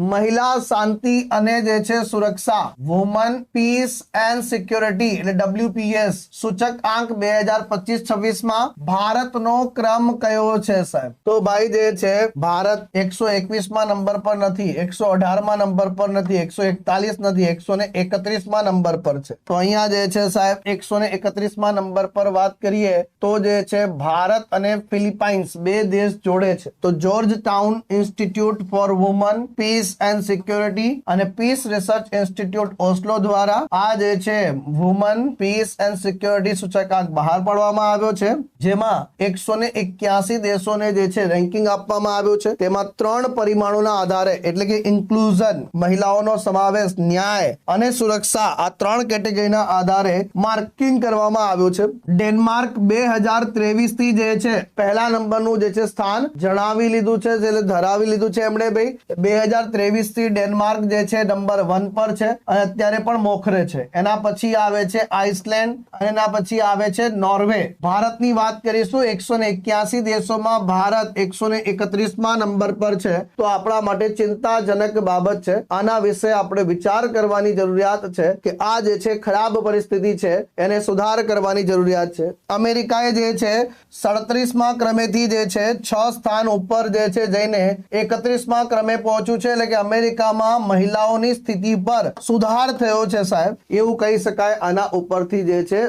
મહિલા શાંતિ અને જે છે સુરક્ષા વુમન પીસ એન્ડ સિક્યોરિટી એટલે ડબલ્યુપીએસ સૂચક આંક બે હજાર પચીસ છવ્વીસમાં ભારતનો ક્રમ કયો છે સાહેબ? તો ભાઈ જે છે, ભારત એકસો એકવીસમાં નંબર પર નથી, એકસો અઢારમાં નંબર પર નથી, એકસો એકતાલીસ નથી, એકસો ને એકત્રીસમાં નંબર પર છે. તો અહીંયા જે છે સાહેબ, એકસો ને એકત્રીસમાં નંબર પર વાત કરીએ તો જે છે ભારત અને ફિલિપાઇન્સ બે દેશ જોડે છે. તો Georgetown institute for women peace and security અને પીસ રિસર્ચ ઇન્સ્ટિટ્યૂટ ઓસ્લો દ્વારા આ જે છે વુમન પીસ એન્ડ સિક્યોરિટી સૂચકાંક બહાર પાડવામાં આવ્યો છે, જેમાં એકસો ને એક્યાસી દેશોને જે છે રેન્કિંગ આપવામાં આવ્યું છે. તેમાં ત્રણ પરિમાણોના આધારે, એટલે કે ઇન્ક્લુઝન મહિલાઓનો સમાવેશ, ન્યાય અને સુરક્ષા, આ ત્રણ કેટેગરીના આધારે માર્કિંગ કરવામાં આવ્યું છે. ડેનમાર્ક બે હજાર ત્રેવીસથી જે છે, પહેલા નંબરનું જે છે સ્થાન જણાવી લીધું છે, એટલે ધરાવી લીધું છે એમણે ભાઈ. બે હજાર ત્રેવીસથી ડેનમાર્ક જે છે, નંબર વન પર છે અને અત્યારે પણ મોખરે છે. એના પછી આવે છે આઇસલેન્ડ અને એના પછી આવે છે નોર્વે. ભારતની વાત કરીશું, એકસો ને એક્યાસી દેશોમાં ભારત એકસો ને એકત્રીસમાં નંબર પર છે. તો આપણા માટે ચિંતાજનક બાબત છે. આના વિશે આપણે વિચાર કરવાની જરૂરિયાત છે કે આ જે છે ખરાબ પરિસ્થિતિ છે, એને સુધાર કરવાની જરૂરિયાત છે. અમેરિકાએ જે છે, સડત્રીસમાં ક્રમેથી જે છે, છ સ્થાન ઉપર જે છે જઈને એકત્રીસમાં ક્રમે પહોંચ્યું છે. એટલે કે અમેરિકામાં મહિલાઓની સ્થિતિ પર સુધાર થયો છે સાહેબ. એવું કહી શકાય આના ઉપરથી જે છે